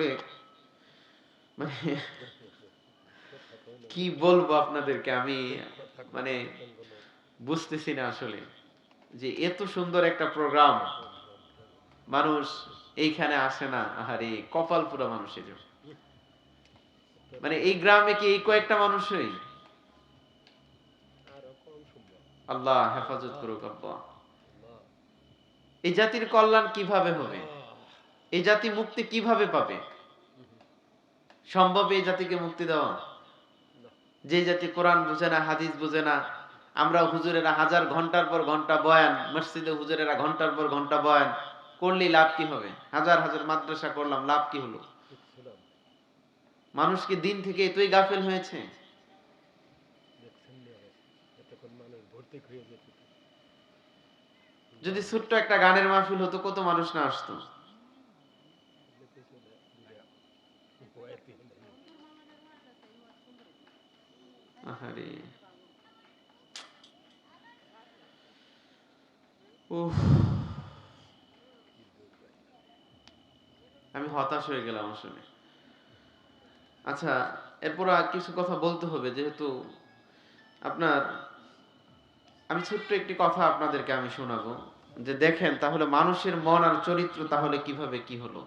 আসলে মানে কি বলব আপনাদেরকে? আমি মানে বুঝতেছি না আসলে যে এত সুন্দর একটা প্রোগ্রাম, মানুষ এইখানে আসে না। আহারে, কপাল পুরো মানুষের। মানে এই গ্রামে কি এই কয়েকটা মানুষই? আল্লাহ হেফাজত করুক আব্বা। এই জাতির কল্যাণ কীভাবে হবে? এই জাতি মুক্তি কীভাবে পাবে? সম্ভব এই জাতিকে মুক্তি দেওয়া? যে জাতি কোরআন বুঝে না, হাদিস বুঝে না, আমরা হুজুরেরা হাজার ঘণ্টার পর ঘণ্টা বয়ান, মসজিদে হুজুরেরা ঘণ্টার পর ঘণ্টা বয়ান, করলে লাভ কি হবে? হাজার হাজার মাদ্রাসা করলাম, লাভ কি হলো? মানুষ কি দিন থেকে এতই গাফেল হয়েছে? যদি ছোট্ট একটা গানের মাহফিল হতো, কত মানুষ না আসতো? আহারে। উফ। আমি হতাশ হয়ে গেলাম আসলে। আচ্ছা এরপর আর কিছু কথা বলতে হবে যেহেতু আপনার আমি ছোট্ট একটি কথা আপনাদেরকে আমি শোনাবো যে দেখেন তাহলে মানুষের মন আর চরিত্র তাহলে কীভাবে কি হলো?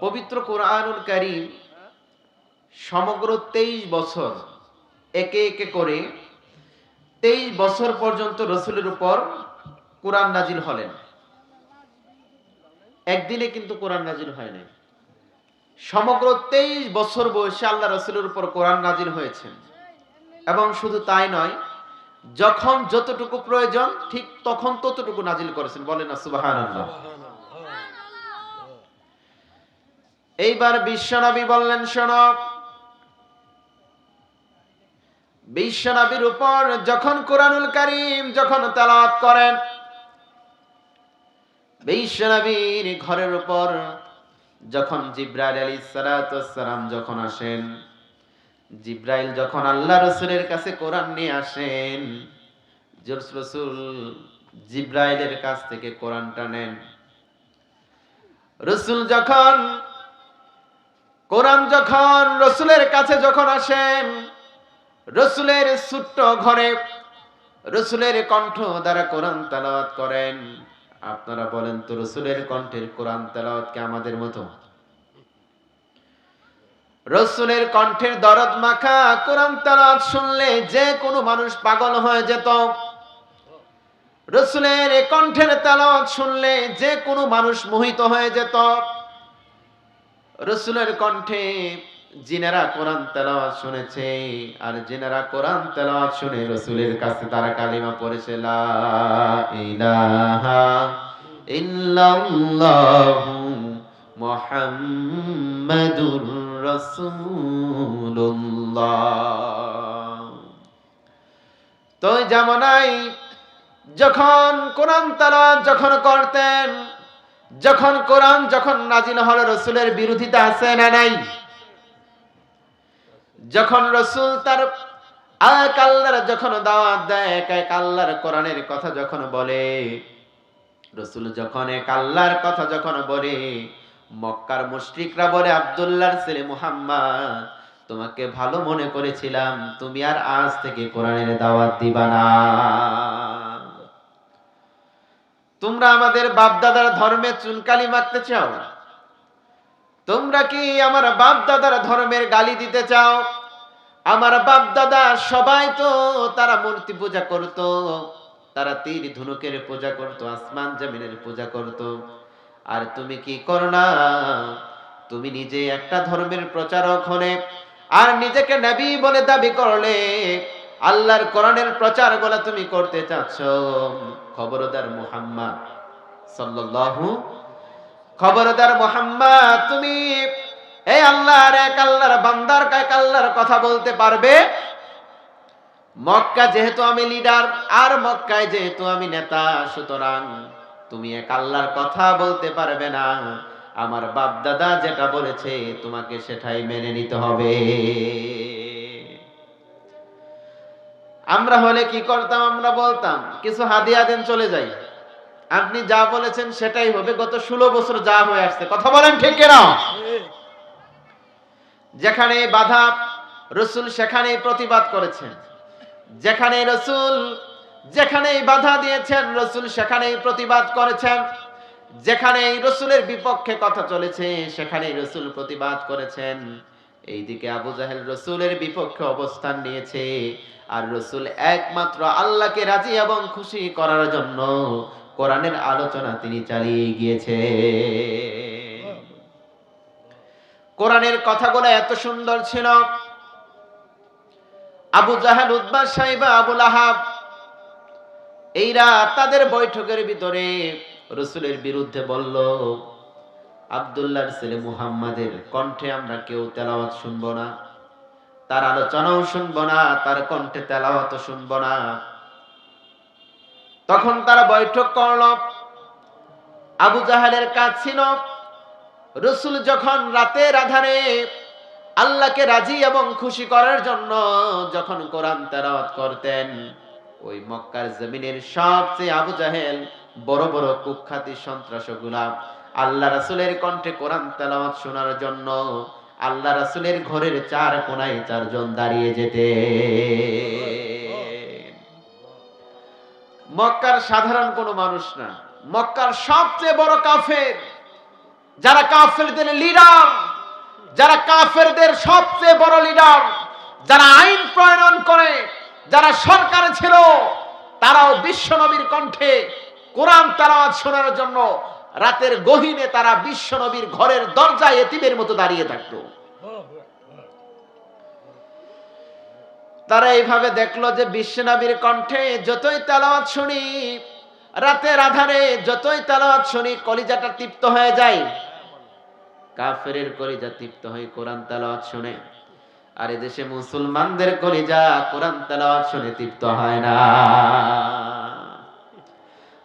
পবিত্র কোরআনুল কারীম সমগ্র তেইশ বছর একে একে করে তেইশ বছর পর্যন্ত রসুলের উপর কোরআন নাজিল হলেন। একদিনে কিন্তু কোরআন নাজিল হয় নাই। সমগ্র তেইশ বছর বয়সে আল্লাহ রসুলের উপর কোরআন নাজিল হয়েছে এবং শুধু তাই নয় যখন যতটুকু প্রয়োজন ঠিক তখন ততটুকু নাজিল করেছেন। বলেন না সুবাহান এইবার বিশ্বনবী বললেন শোন বিশ্বনবীর উপর যখন কোরআনুল করিম যখন তেলাওয়াত করেন, বিশ্বনবীর ঘরের উপর যখন জিব্রাইল আলী সালাম যখন আসেন, জিব্রাইল যখন আল্লাহ রসুলের কাছে কোরআন নিয়ে আসেন রসুল জিব্রাইলের কাছ থেকে কোরআনটা নেন। রসুল যখন, কোরআন যখন রসুলের কাছে যখন আসেন রসুলের ছোট্ট ঘরে রসুলের কণ্ঠ দ্বারা কোরআন তালাওয়াত করেন। আপনারা বলেন তো রসুলের কণ্ঠের কোরআন তালাওয়াত কি আমাদের মতো? রসুলের কণ্ঠের দরদ মাখা কোরআন তালাওয়াত শুনলে যে কোনো মানুষ পাগল হয়ে যেত। রসুলের কণ্ঠের তালাওয়াত শুনলে যে কোনো মানুষ মোহিত হয়ে যেত। রসুলের কণ্ঠে জিনেরা কোরআন তেলাওয়াত শুনেছে, আর জিনেরা কোরআন তেলাওয়াত শুনে রসুলের কাছে তারা কালিমা পড়েছে, লা ইলাহা ইল্লাল্লাহু মুহাম্মাদুর রাসূলুল্লাহ। তো জামানাই যখন কোরআন তেলাওয়াত যখন করতেন, যখন কোরআন যখন নাজিল হলো রসুলের বিরোধিতা আছে না নাই? যখন রসুল তার এক আল্লাহর যখন দাওয়াত দেয়, এক এক আল্লাহর কোরআনের কথা যখন বলে, রসুল যখন এক আল্লাহর কথা যখন বলে, মক্কার মুশরিকরা বলে, আব্দুল্লাহর ছেলে মুহাম্মদ, তোমাকে ভালো মনে করেছিলাম, তুমি আর আজ থেকে কোরআনের দাওয়াত দিবা না। তোমরা আমাদের বাপ দাদার ধর্মে চুনকালি মারতে চাও তোমরা কি আমার বাপ দাদার ধর্মের গালি দিতে চাও? আমার বাপ দাদা সবাই তো তারা মূর্তি পূজা করত, তারা তীর ধনুকের পূজা করত, আসমান জমিনের পূজা করত। আর তুমি কি করো না? তুমি নিজে একটা ধর্মের প্রচারক হলে আর নিজেকে নবী বলে দাবি করলে আল্লাহর কোরআনের প্রচারগুলা তুমি করতে চাচ্ছ। খবরদার মুহাম্মদ সাল্লাল্লাহু খবরদার মোহাম্মদ, তুমি এই আল্লাহর এক আল্লাহর বান্দার এক আল্লাহর কথা বলতে পারবে। মক্কা যেহেতু আমি লিডার আর মক্কায় যেহেতু আমি নেতা, সুতরাং তুমি এক আল্লাহর কথা বলতে পারবে না। আমার বাপ দাদা যেটা বলেছে, তোমাকে সেটাই মেনে নিতে হবে। আমরা হলে কি করতাম, আমরা বলতাম, কিছু হাদিয়া দেন চলে যাই। আপনি যা বলেছেন সেটাই হবে। গত ষোলো বছর যা হয়ে আসছে। কথা বলেন ঠিক কেনা? যেখানে বাধা, রসুল সেখানে প্রতিবাদ করেছেন। যেখানে রসুল যেখানে বাধা দিয়েছেন, রসুল সেখানেই প্রতিবাদ করেছেন। যেখানে রসুলের বিপক্ষে কথা চলেছে, সেখানেই রসুল প্রতিবাদ করেছেন। এইদিকে আবু জাহেল রসুলের বিপক্ষে অবস্থান নিয়েছে। আর রসুল একমাত্র আল্লাহকে রাজি এবং খুশি করার জন্য কোরআনের আলোচনা তিনি চালিয়ে গিয়েছে কোরআনের কথাগুলো এত সুন্দর ছিল। আবু জাহাল উদ্বা সাহেবা আবুল আহাব এইরা তাদের বৈঠকের ভিতরে রসুলের বিরুদ্ধে বলল, আবদুল্লাহর ছেলে মুহাম্মাদের কণ্ঠে আমরা কেউ তেলাওয়াত শুনব না, তার আলোচনাও শুনব না, তার কণ্ঠে তেলাওয়াত শুনব না। তখন তারা বৈঠক করল। আবু জাহালের কাজ ছিল, রসুল যখন রাতের আধারে আল্লাহকে রাজি এবং খুশি করার জন্য যখন কোরআন তেলাওয়াত করতেন, ওই মক্কার জমিনের সবচেয়ে আবু জাহেল বড় বড় কুখ্যাতি সন্ত্রাসগুলা আল্লাহ রাসুলের কণ্ঠে কোরআন তেলাওয়াত শোনার জন্য আল্লাহ রাসুলের ঘরের চার কোনায় চারজন দাঁড়িয়ে যেতে মক্কার সাধারণ কোনো মানুষ না। মক্কার সবচেয়ে বড় কাফের। যারা কাফেরদের লিডার যারা কাফেরদের সবচেয়ে বড় লিডার যারা আইন প্রণয়ন করে, যারা সরকারে ছিল, তারাও বিশ্ব নবীর কণ্ঠে কোরআন তালাওয়াত শোনার জন্য রাতের গহিনে তারা বিশ্ব নবীর ঘরের দরজায় এতিমের মতো দাঁড়িয়ে থাকতো। তারা এইভাবে দেখল যে বিশ্বনবীর কণ্ঠে যতই তেলাওয়াত শুনি, রাতের আধারে যতই তেলাওয়াত শুনি, কলিজাটা তৃপ্ত হয়ে যায়। কাফেরের কলিজা তৃপ্ত হয়ে কোরআন তেলাওয়াত শুনে। আর এদেশে মুসলমানদের কলিজা কোরআন তেলাওয়াত শুনে তৃপ্ত হয় না।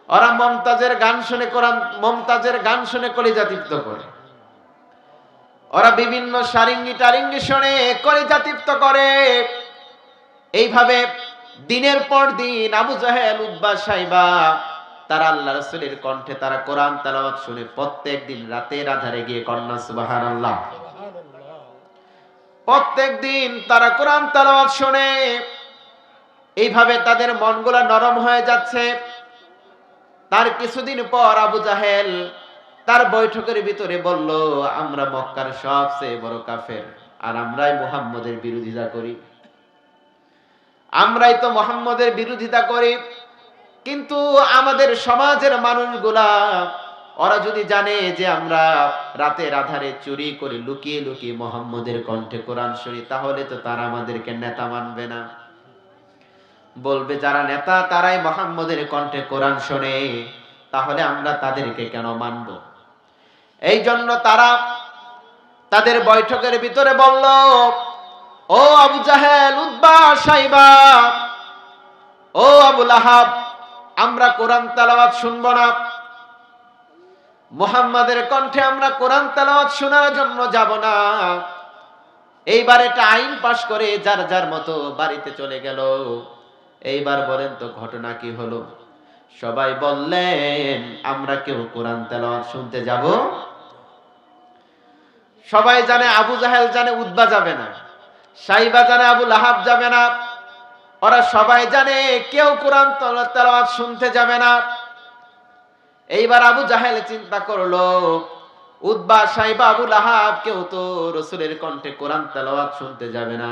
ওরা মমতাজের গান শুনে কোরআন, মমতাজের গান শুনে কলিজা তৃপ্ত করে। ওরা বিভিন্ন সারিঙ্গি টারিঙ্গি শুনে কলিজা তৃপ্ত করে। এইভাবে দিনের পর দিন আবু জাহেল উদ্বা সাইবা, তারা আল্লাহ রসুলের কণ্ঠে তারা কোরআন তালাওয়াত শুনে প্রত্যেক দিন রাতের আধারে গিয়ে কন্যা সুবাহান আল্লাহ প্রত্যেক দিন তারা কোরআন তালাওয়াত শুনে এইভাবে তাদের মনগুলা নরম হয়ে যাচ্ছে। তার কিছুদিন পর আবু জাহেল তার বৈঠকের ভিতরে বলল, আমরা মক্কার সবচেয়ে বড় কাফের আর আমরাই মুহাম্মদের বিরোধিতা করি। আমরাই তো মোহাম্মদের বিরোধিতা করি, কিন্তু আমাদের সমাজের মানুষগুলা, ওরা যদি জানে যে আমরা রাতের আধারে চুরি করে লুকিয়ে লুকিয়ে মোহাম্মদের কণ্ঠে কোরআন শুনি তাহলে তো তারা আমাদেরকে নেতা মানবে না। বলবে, যারা নেতা, তারাই মোহাম্মদের কণ্ঠে কোরআন শোনে, তাহলে আমরা তাদেরকে কেন মানব? এই জন্য তারা তাদের বৈঠকের ভিতরে বলল ও আবু জাহেল উদ্বা সাইবা। ও আবু লাহাব, আমরা কোরআন তালাওয়াত শুনব না। মুহাম্মাদের কণ্ঠে আমরা কোরআন তালাওয়াত শোনার জন্য যাব না। এইবার এটা আইন পাশ করে যার যার মতো বাড়িতে চলে গেল। এইবার বলেন তো ঘটনা কি হলো? সবাই বললেন, আমরা কেউ কোরআন তেলাওয়াত শুনতে যাব? সবাই জানে, আবু জাহেল জানে উদ্বা যাবে না। সাইবা জানে আবু লাহাব যাবে না। ওরা সবাই জানে, কেউ কোরআন তেলাওয়াত শুনতে যাবে না। এইবার আবু জাহেল চিন্তা করল উদ্বা সাইবা আবু লাহাব কেউ তো রসুলের কণ্ঠে কোরআন তেলাওয়াত শুনতে যাবে না।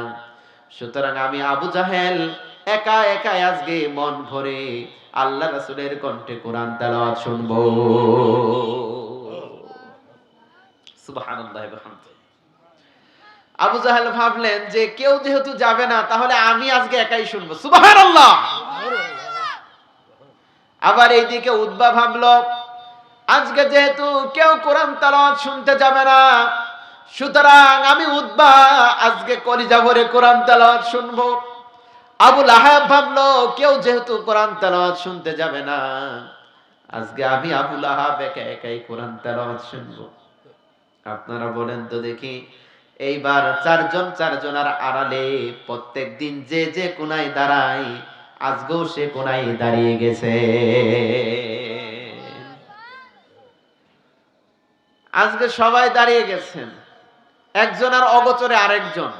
সুতরাং আমি আবু জাহেল একা একা আজকে মন ভরে আল্লাহ রসুলের কণ্ঠে কোরআন তেলাওয়াত শুনব। সুবহানাল্লাহি ওয়া বিহামদিহি। আবু জাহেল ভাবলেন যে কেউ যেহেতু যাবে না, তাহলে আমি আজকে একাই শুনব। আল্লাহ আবার এইদিকে উদ্বা ভাবলো, আজকে যেহেতু কেউ কোরআন তালাওয়াত শুনতে যাবে না, সুতরাং আমি উদ্বা আজকে কলিজা ভরে কোরআন তালাওয়াত শুনব। আবুল আহাব ভাবলো, কেউ যেহেতু কোরআন তালাওয়াত শুনতে যাবে না, আজকে আমি আবুল আহাব একা একাই কোরআন তালাওয়াত শুনব। আপনারা বলেন তো দেখি এইবার চারজন চারজনার আড়ালে প্রত্যেক দিন যে যে কোনায় দাঁড়ায় আজকেও সে কোনায় দাঁড়িয়ে গেছে। আজকে সবাই দাঁড়িয়ে গেছেন। একজন আর অগোচরে আরেকজন।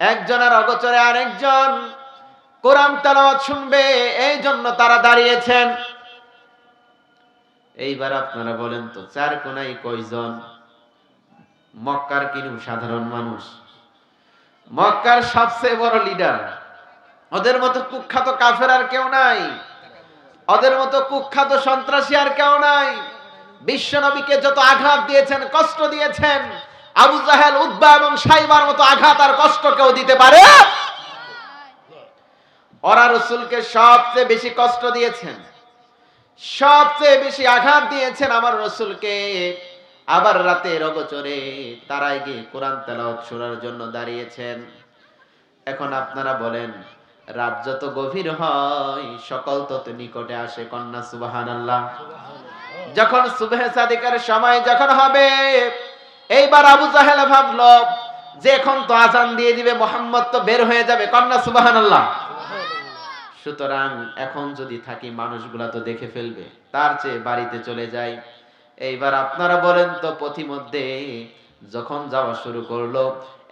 একজন আর অগোচরে আরেকজন। কোরআন তেলাওয়াত শুনবে এই জন্য তারা দাঁড়িয়েছেন। এইবার আপনারা বলেন তো, চার কোনায় কয়জন? মক্কার কিনু সাধারণ মানুষ। মক্কার সবচেয়ে বড় লিডার ওদের মতো কুখ্যাত কাফের আর কেউ নাই। ওদের মতো কুখ্যাত সন্ত্রাসী আর কেউ নাই। বিশ্ব নবীকে যত আঘাত দিয়েছেন, কষ্ট দিয়েছেন, আবু জাহেল উদ্বা এবং সাইবার মতো আঘাত আর কষ্ট কেউ দিতে পারে? ওরা রসুলকে সবচেয়ে বেশি কষ্ট দিয়েছেন। সবচেয়ে বেশি আঘাত দিয়েছেন আমার রসুলকে। আবার রাতে রগচরে তারাই গিয়ে কোরআন তেলাওয়াত শোনার জন্য দাঁড়িয়েছেন। এখন আপনারা বলেন, রাত যত গভীর হয়, সকল তত নিকটে আসে কন্যা সুবাহান আল্লাহ যখন সুবহে সাদিকের সময় যখন হবে, এইবার আবু জাহেল ভাবলো, যে এখন তো আজান দিয়ে দিবে, মোহাম্মদ তো বের হয়ে যাবে, কন্যা সুবাহান আল্লাহ সুতরাং এখন যদি থাকি, মানুষগুলা তো দেখে ফেলবে, তার চেয়ে বাড়িতে চলে যাই। এইবার আপনারা বলেন তো পথিমধ্যে যখন যাওয়া শুরু করল,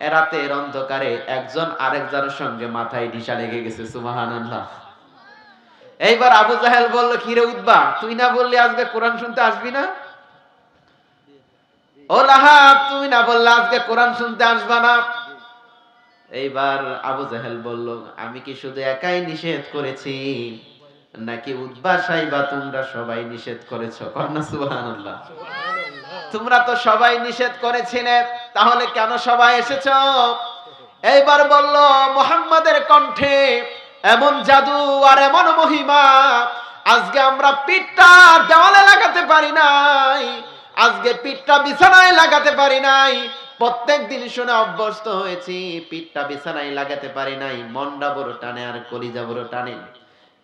এরাতের অন্ধকারে একজন আরেকজনের সঙ্গে মাথায় ডিসা লেগে গেছে সুবাহান আল্লাহ এইবার আবু জাহেল বলল, কিরে উদ্বা তুই না বললি আজকে কোরআন শুনতে আসবি না? ও লাহাব, তুই না বললে আজকে কোরআন শুনতে আসবা না? এইবার আবু জাহেল বলল, আমি কি শুধু একাই নিষেধ করেছি? নাকি উদ্বা সাইবা তোমরা সবাই নিষেধ করেছ? কন্যা সুবহানাল্লাহ। তোমরা তো সবাই নিষেধ করেছিলে তাহলে কেন সবাই এসেছ? এইবার বলল মোহাম্মদের কণ্ঠে এমন জাদু আর এমন মহিমা আজকে আমরা পিঠটা দেওয়ালে লাগাতে পারি নাই। আজকে পিঠটা বিছানায় লাগাতে পারি নাই। প্রত্যেক দিন শুনে অভ্যস্ত হয়েছি পিঠটা বিছানায় লাগাতে পারি নাই। মনটা বড় টানে আর কলিজা বড় টানে।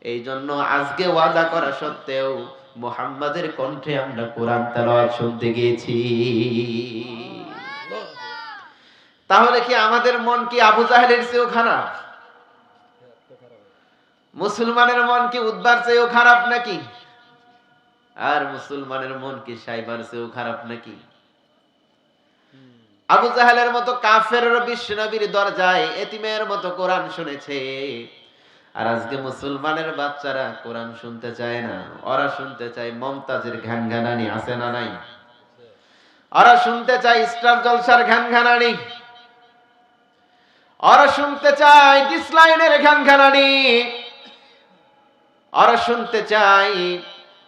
এই জন্য আজকে ওয়াদা করা সত্ত্বেও মোহাম্মদের কণ্ঠে আমরা কোরআন তেলাওয়াত শুনতে গিয়েছি। তাহলে কি আমাদের মন কি আবু জাহেলের চেয়েও খারাপ? মুসলমানের মন কি উদ্বার চেয়েও খারাপ নাকি? আর মুসলমানের মন কি সাইবার চেয়েও খারাপ নাকি? আবু জাহেলের মতো কাফের বিশ্ব নবীর দরজায় এতিমের মতো কোরআন শুনেছে। আর আজকে মুসলমানের বাচ্চারা কোরআন শুনতে চায় না, ওরা শুনতে চায় মমতাজের ঘ্যান ঘ্যানানি আছে না নাই? ওরা শুনতে চায় স্টার জলসার ঘ্যান ঘ্যানানি ওরা শুনতে চায় ডিসলাইনের ঘ্যান ঘ্যানানি ওরা শুনতে চাই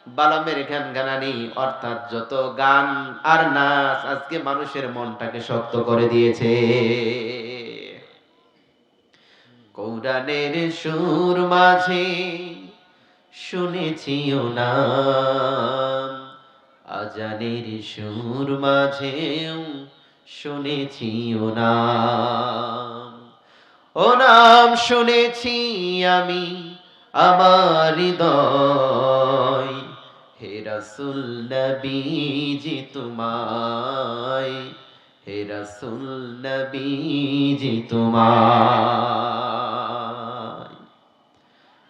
বালামের গান গানানি অর্থাৎ যত গান আর নাচ আজকে মানুষের মনটাকে শক্ত করে দিয়েছে। কৌরানের সুর মাঝে শুনেছি নাম। আজানের সুর মাঝেও শুনেছি নাম। ও নাম শুনেছি আমি আমার হৃদয়। হে রাসুল নবীজি তোমায়। হে রাসুল নবীজি তোমায়।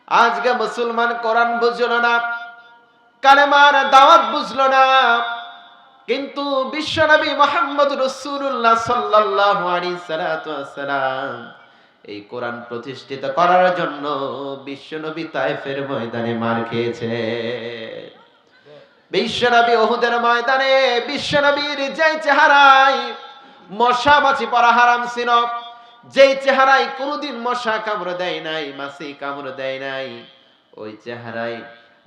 আজকে মুসলমান কোরআন বুঝলো না, কালেমার দাওয়াত বুঝলো না। কিন্তু বিশ্বনবী মোহাম্মদ রসুল্লাহ আলাইহি এই কোরআন প্রতিষ্ঠিত করার জন্য বিশ্বনবী তাইফের ময়দানে মার খেয়েছে। বিশ্বনবী ওহুদের ময়দানে বিশ্বনবীর যে চেহারায় মশা মাছি পরা হারাম ছিল যেই চেহারায় কোনোদিন মশা কামড় দেয় নাই, মাছি কামড় দেয় নাই, ওই চেহারায়,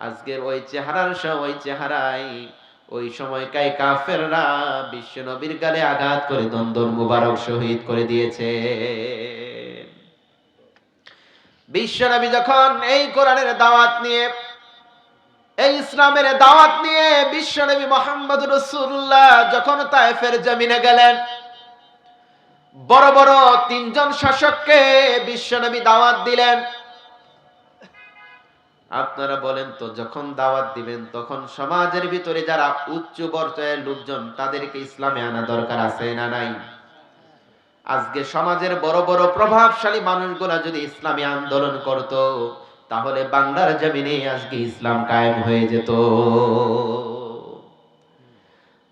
আজকের ওই চেহারার ওই চেহারায়, ওই সময়কাই কাফেররা বিশ্বনবীর গালে আঘাত করে দ্বন্দ্ব মুবারক শহীদ করে দিয়েছে। বিশ্বনবী যখন এই কোরআনের দাওয়াত নিয়ে, এই ইসলামের দাওয়াত নিয়ে বিশ্বনবী মোহাম্মদ রসুল্লাহ যখন তায়েফের জমিনে গেলেন বড় বড় তিনজন শাসককে বিশ্বনবী দাওয়াত দিলেন। আপনারা বলেন তো, যখন দাওয়াত দিবেন, তখন সমাজের ভিতরে যারা উচ্চ পর্যায়ের লোকজন, তাদেরকে ইসলামে আনা দরকার আছে না নাই? আজকে সমাজের বড় বড় প্রভাবশালী মানুষগুলা যদি ইসলামী আন্দোলন করত, তাহলে বাংলার জমিনে আজকে ইসলাম কায়েম হয়ে যেত।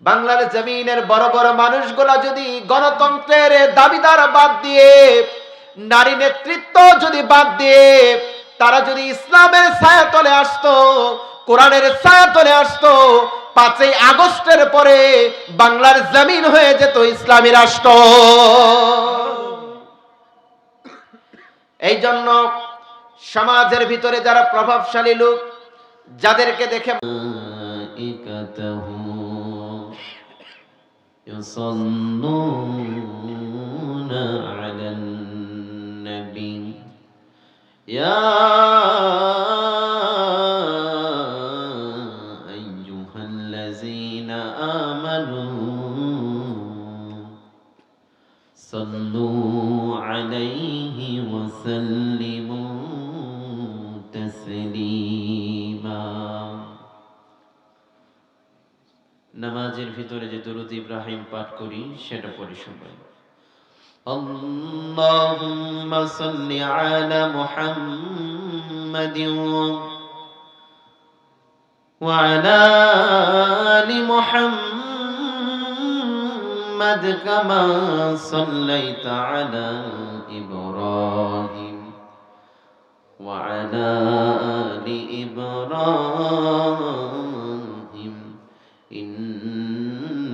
বাংলার জমিনের বড় বড় মানুষগুলা যদি গণতন্ত্রের দাবিদার বাদ দিয়ে, নারী নেতৃত্ব যদি বাদ দিয়ে, তারা যদি ইসলামের ছায়া তলে আসতো, কোরআনের ছায়া তলে আসতো, পাঁচই আগস্টের পরে বাংলার জমিন হয়ে যেত ইসলামী রাষ্ট্র। এই জন্য সমাজের ভিতরে যারা প্রভাবশালী লোক, যাদেরকে দেখে يصلون على النبي. يا ভিতরে যে দরুদ ইব্রাহিম পাঠ করি সেটা পড়ি সবাই اللهم صل على محمد وعلى آل محمد كما صليت على إبراهيم وعلى آل إبراهيم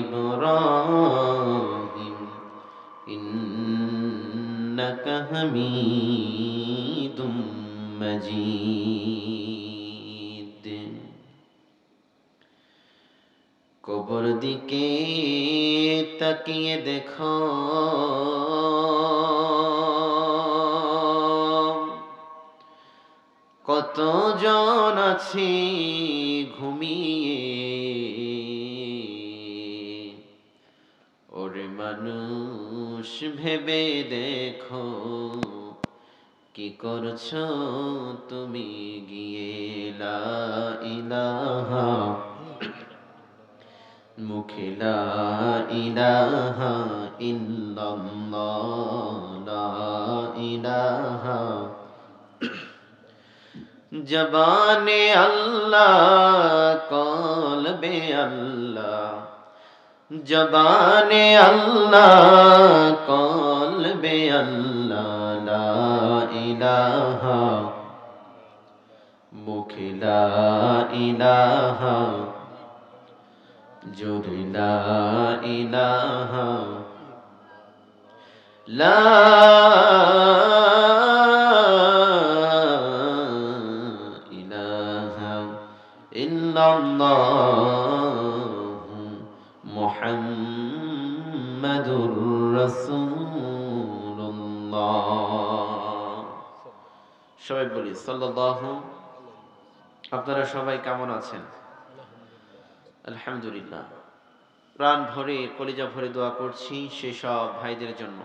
إبراهيم إنك حميد مجيد কবর দিকে তাকিয়ে দেখো কতজন আছে ঘুমিয়ে মানুষ ভেবে দেখো, কি করছ তুমি গিয়ে? ইলাহা। মুখে লা ইলাহা ইল্লাল্লাহ। লা ইলাহা। জবানে আল্লাহ, কলবে আল্লাহ। জবানে আল্লাহ কলবে আল্লাহ লা ইলাহা। মুখে লা লা সবাই বলি, সাল্লাল্লাহু আপনারা সবাই কেমন আছেন? আলহামদুলিল্লাহ। প্রাণ ভরে, কলিজা ভরে দোয়া করছি সেসব ভাইদের জন্য।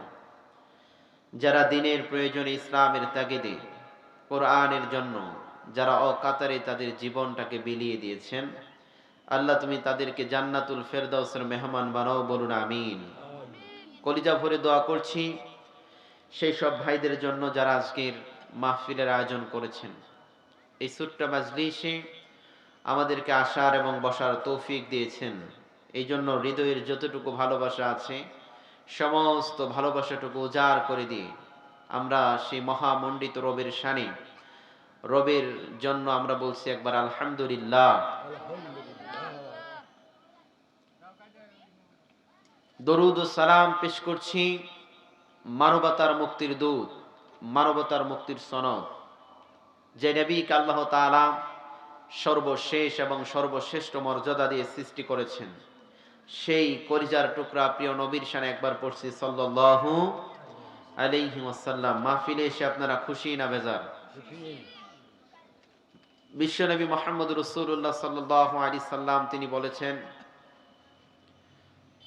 যারা দিনের প্রয়োজনে ইসলামের তাগিদে, কোরআনের জন্য, যারা অকাতারে তাদের জীবনটাকে বিলিয়ে দিয়েছেন, আল্লাহ তুমি তাদেরকে জান্নাতুল ফেরদাউসের মেহমান বানাও, বলুন আমিন। কলিজা ভরে দোয়া করছি সেই সব ভাইদের জন্য যারা আজকের মাহফিলের আয়োজন করেছেন। এই ছোট্ট মাজলিসে আমাদেরকে আসার এবং বসার তৌফিক দিয়েছেন। এই জন্য হৃদয়ের যতটুকু ভালোবাসা আছে, সমস্ত ভালোবাসাটুকু উজাড় করে দিয়ে আমরা সেই মহামণ্ডিত রবের শানে, রবের জন্য আমরা বলছি একবার আলহামদুলিল্লাহ। দরুদ সালাম পেশ করছি মানবতার মুক্তির দূত, মানবতার মুক্তির সনদ, যে নবীকে আল্লাহ তাআলা সর্বশেষ এবং সর্বশ্রেষ্ঠ মর্যাদা দিয়ে সৃষ্টি করেছেন। সেই কলিজার টুকরা প্রিয় নবীর শানে একবার পড়ছি, সাল্লাল্লাহু আলাইহি মাহফিলে এসে আপনারা খুশি না বেজার? বিশ্বনবী মোহাম্মদ রসুল্লাহ সাল্লাল্লাহু আলাইহি সাল্লাম তিনি বলেছেন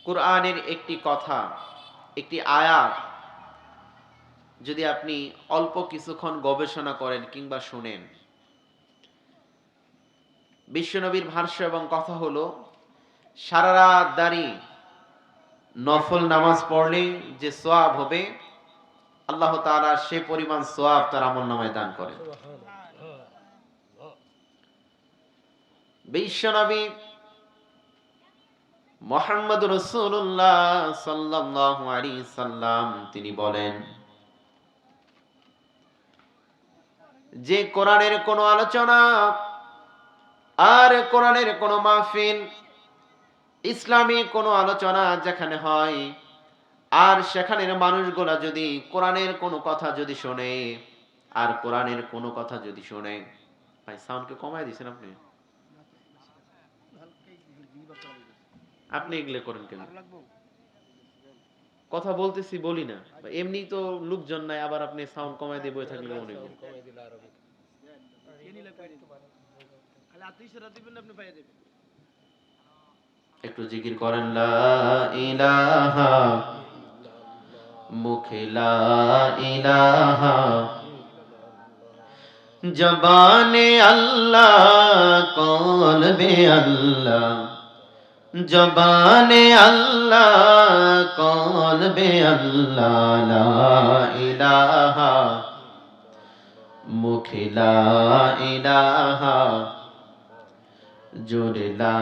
কোরআনের একটি কথা একটি আয়াত যদি আপনি অল্প কিছুক্ষণ গবেষণা করেন কিংবা শুনেন। বিশ্বনবীর ভাষ্য এবং কথা হলো সারা রাত দাঁড়িয়ে নফল নামাজ পড়লে যে সোয়াব হবে আল্লাহ তাআলা সে পরিমাণ সোয়াব তার আমল নামায় দান করেন। বিশ্বনবী মোহাম্মদ রসুল্লাহ সাল্লাল্লাহু আলাইহি সাল্লাম, তিনি বলেন, যে কোরআনের কোনো আলোচনা আর কোরআনের কোনো মাহফিল, ইসলামী কোনো আলোচনা যেখানে হয়, আর সেখানের মানুষগুলা যদি কোরআনের কোনো কথা যদি শোনে, আর কোরআনের কোনো কথা যদি শোনে। ভাই সাউন্ডকে কমাই দিয়েছেন আপনি? আপনি এগুলো করেন কেন? কথা বলতেছি বলি না। এমনি তো লোকজন নাই আবার আপনি সাউন্ড কমাই দিয়ে বয়ে থাকলে মনে করি একটু জিকির করেন লা ইলাহা মুখে লা ইলাহা জবানে আল্লাহ কলবে আল্লাহ। জবানে আল্লাহ, কলবে আল্লাহ, লা ইলাহা, মুখে লা ইলাহা, জোরে লা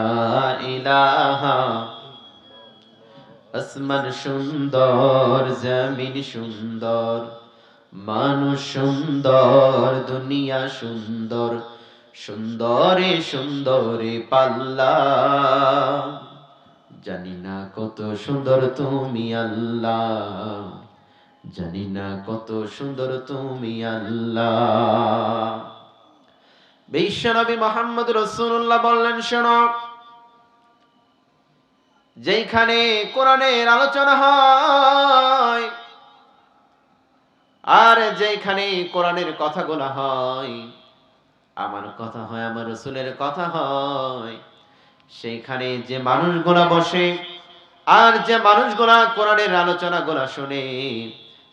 ইলাহা, আসমান সুন্দর, জমিন সুন্দর, মানুষ সুন্দর, দুনিয়া সুন্দর, সুন্দরে সুন্দরে পাল্লা। জানি না কত সুন্দর তুমি আল্লাহ। জানি না কত সুন্দর তুমি আল্লাহ। বিশ্বনবী মোহাম্মদ রসুল্লাহ বললেন, শোনো, যেইখানে কোরআনের আলোচনা হয় আর যেইখানে কোরআনের কথাগুলো হয়, আমার কথা হয়, আমার রসুলের কথা হয় সেইখানে যে মানুষগুলা বসে আর যে মানুষগুলা কোরআনের আলোচনাগুলা শুনে,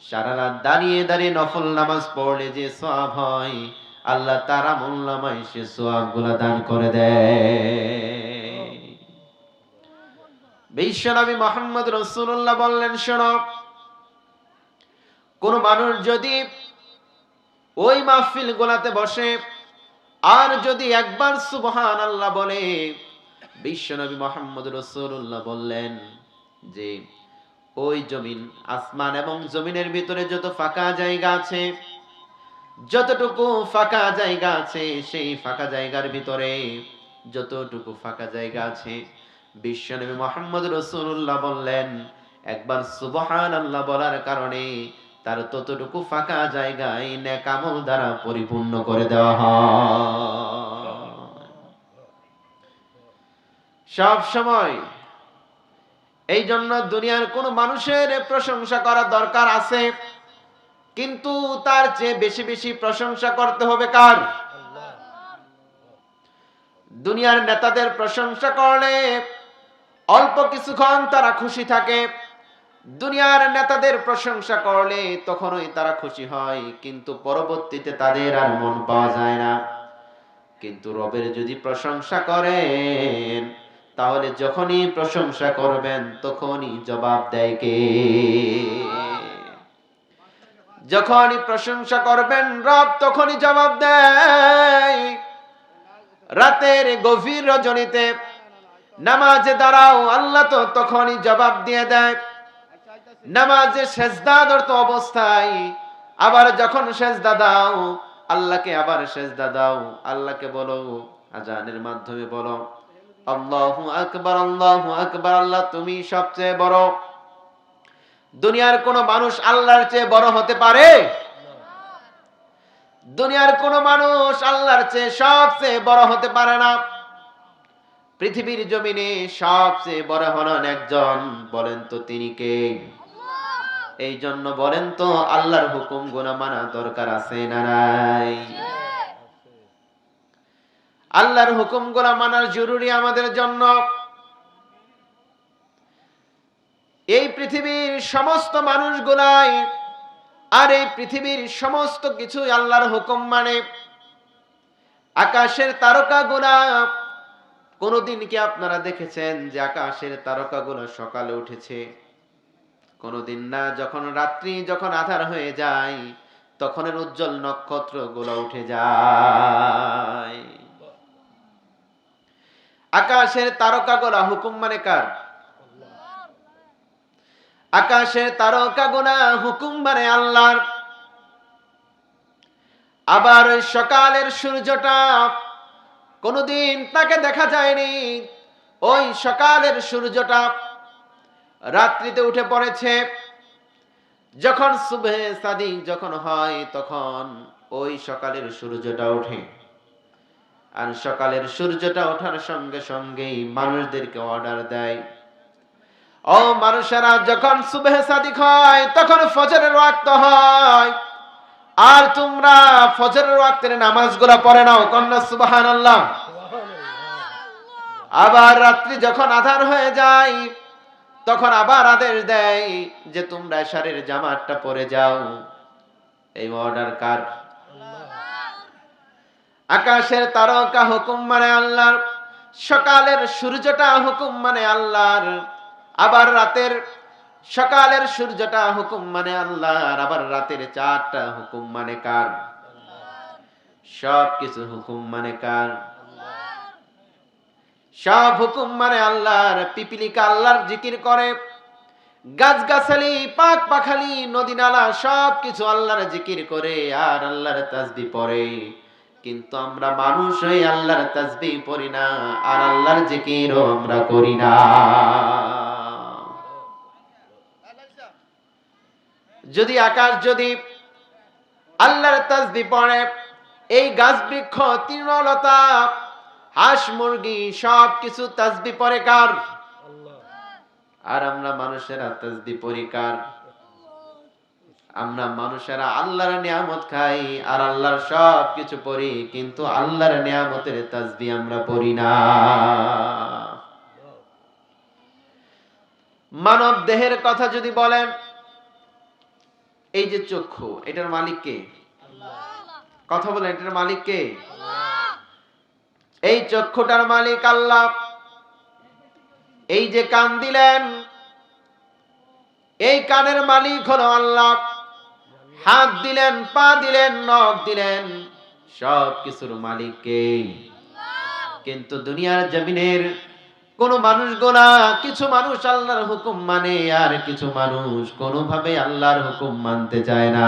সারা রাত দাঁড়িয়ে দাঁড়িয়ে নফল নামাজ পড়লে যে সব হয়, আল্লাহ তারা মোল্লামাই সে সোয়াবগুলা দান করে দেয়। বিশ্বনবী মোহাম্মদ রসুল্লাহ বললেন, শোনো, কোন মানুষ যদি ওই মাহফিল গোলাতে বসে, আর যদি একবার সুবহান আল্লাহ বলে বিশ্বনবী মোহাম্মদ রসুল্লাহ বললেন যে, ওই জমিন আসমান এবং জমিনের ভিতরে যত ফাঁকা জায়গা আছে, যতটুকু ফাঁকা জায়গা আছে, সেই ফাঁকা জায়গার ভিতরে যতটুকু ফাঁকা জায়গা আছে, বিশ্বনবী মোহাম্মদ রসুল্লাহ বললেন, একবার সুবহান আল্লাহ বলার কারণে তার ততটুকু ফাঁকা জায়গায় নেকামল দ্বারা পরিপূর্ণ করে দেওয়া হয়। সব সময়। এই জন্য দুনিয়ার কোন মানুষের প্রশংসা করা দরকার আছে, কিন্তু তার চেয়ে বেশি বেশি প্রশংসা করতে হবে কার? দুনিয়ার নেতাদের প্রশংসা করলে অল্প কিছুক্ষণ তারা খুশি থাকে। দুনিয়ার নেতাদের প্রশংসা করলে তখনই তারা খুশি হয়, কিন্তু পরবর্তীতে তাদের আর মন পাওয়া যায় না। কিন্তু রবের যদি প্রশংসা করেন তাহলে যখনই প্রশংসা করবেন, তখনই জবাব দেয় কে? যখনই প্রশংসা করবেন, রব তখনই জবাব দেয়। রাতের গভীর রজনীতে নামাজে দাঁড়াও, আল্লাহ তো তখনই জবাব দিয়ে দেয়। নামাজে সেজদাদরত অবস্থায় আবার যখন সেজদা দাও, আল্লাহকে আবার সেজদা দাও, আল্লাহকে বলো, আজানের মাধ্যমে বলো। আল্লাহু আকবার আল্লাহু আকবার আল্লাহ তুমি সবচেয়ে বড়। দুনিয়ার কোন মানুষ আল্লাহর চেয়ে বড় হতে পারে? দুনিয়ার কোন মানুষ আল্লাহর চেয়ে সবচেয়ে বড় হতে পারে না। পৃথিবীর জমিনে সবচেয়ে বড় হলেন একজন বলেন তো তিনি কে? এই জন্য বলেন তো আল্লাহর হুকুম গুনা মানা দরকার আছে না নাই? আল্লাহর হুকুমগুলা মানার জরুরি আমাদের জন্য। এই পৃথিবীর সমস্ত মানুষগুলাই আর এই পৃথিবীর সমস্ত কিছু আল্লাহর হুকুম মানে। আকাশের তারকাগুলা, কোনদিন কি আপনারা দেখেছেন যে আকাশের তারকাগুলো সকালে উঠেছে? কোনদিন না, যখন রাত্রি যখন আধার হয়ে যায় তখন এর উজ্জ্বল নক্ষত্রগুলো উঠে যায়। আকাশের তারকাগুলা হুকুম মানে কার? আকাশের তারকাগুলা হুকুম মানে আল্লাহর। আবার ওই সকালের সূর্যটা কোনদিন তাকে দেখা যায়নি। ওই সকালের সূর্যটা রাত্রিতে উঠে পড়েছে। যখন শুভে সাদিক যখন হয় তখন ওই সকালের সূর্যটা ওঠে। আর সকালের সূর্যটা ওঠার সঙ্গে সঙ্গেই মানুষদেরকে অর্ডার দেয়। ও মানুষেরা, যখন সুবেহ সাদিক হয়, তখন ফজরের ওয়াক্ত হয়। আর তোমরা ফজরের ওয়াক্তের নামাজগুলো পড়ে নাও, কন্যা সুবহানাল্লাহ। আবার রাত্রি যখন আধার হয়ে যায়, তখন আবার আদেশ দেয় যে তোমরা শাড়ির জামাটা পরে যাও। এই অর্ডার কার? আকাশের তারকা হুকুম মানে আল্লাহর, সকালের সূর্যটা হুকুম মানে আল্লাহর, আবার রাতের, সকালের সূর্যটা হুকুম মানে আল্লাহর, আবার রাতের চারটা হুকুম মানে কার? সব কিছু হুকুম মানে কার? সব হুকুম মানে আল্লাহর, পিপিলিকা আল্লাহর জিকির করে। গাছ গাছালি পাক পাখালি, নদী নালা সব কিছু আল্লাহর জিকির করে, আর আল্লাহর তাসবি পড়ে। কিন্তু আমরা মানুষ হয়ে আল্লাহর তাজবি পড়ি না, আর আল্লাহর জিকিরও আমরা করি না। যদি আকাশ যদি আল্লাহর তাসবি পড়ে, এই গাছ বৃক্ষ, তৃণলতা, হাঁস, মুরগি সব কিছু তাসবি পরে কার? আর আমরা মানুষেরা তাসবি পড়ি কার? আমরা মানুষেরা আল্লাহর নিয়ামত খাই আর আল্লাহর সব কিছু পড়ি কিন্তু আল্লাহর নিয়ামতের তাসবি আমরা পড়ি না। মানব দেহের কথা যদি বলেন এই যে চক্ষু এটার মালিক কে? কথা বলেন এটার মালিক কে? এই চক্ষুটার মালিক আল্লাহ। এই যে কান দিলেন এই কানের মালিক হলো আল্লাহ। হাত দিলেন, পা দিলেন, নখ দিলেন সব কিছুর মালিক কে? কিন্তু দুনিয়ার জমিনের কোন মানুষ গোলা কিছু মানুষ আল্লাহর হুকুম মানে আর কিছু মানুষ কোনোভাবে আল্লাহর হুকুম মানতে চায় না।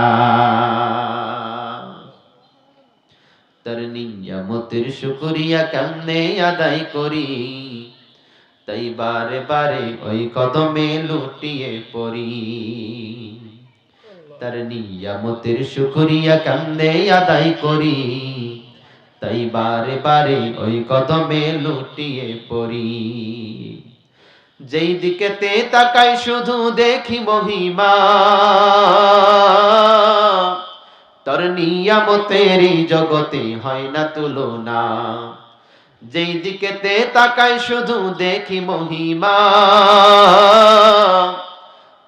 তার নিয়ামতের শুকরিয়া কেমনে আদায় করি, তাই বারে বারে ওই কদমে লুটিয়ে পড়ি। তার নিয়ামতের শুকরিয়া কেমনে আদায় করি। তাই বারে বারে ওই কদমে লুটিয়ে পড়ি। যেই দিকে তে তাকাই শুধু দেখি মহিমা। তোর নিয়ামতের জগতে হয় না তুলনা। যেই দিকে তে তাকাই শুধু দেখি মহিমা।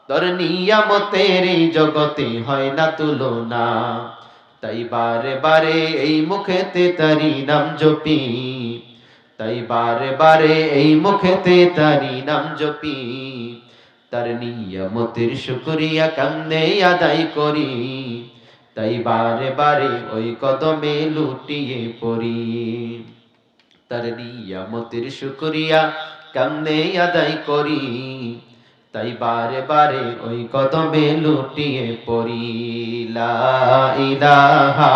তোর নিয়ামতের এই জগতে হয় না তুলনা। তাই বারে বারে এই মুখেতে তারি নাম জপি। তাই বারে বারে এই মুখেতে তারি নাম জপি। তার নিয়ামতের শুকরিয়া কামনে আদায় করি। তাই বারে বারে ওই কদমে লুটিয়ে পড়ি। তার নিয়ামতের শুকরিয়া কামনে আদায় করি। তাই বারে বারে ওই কদমে লুটিয়ে পড়ি লা ইলাহা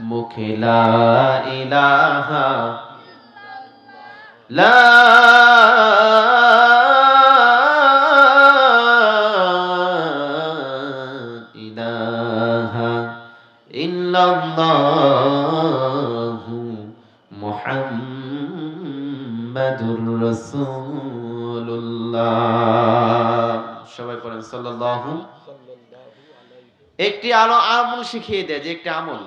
মুখে লা ইলাহা লা সবাই পড়েন সাল্লাল্লাহু একটি আরও আমল শিখিয়ে দেয় যে একটি আমল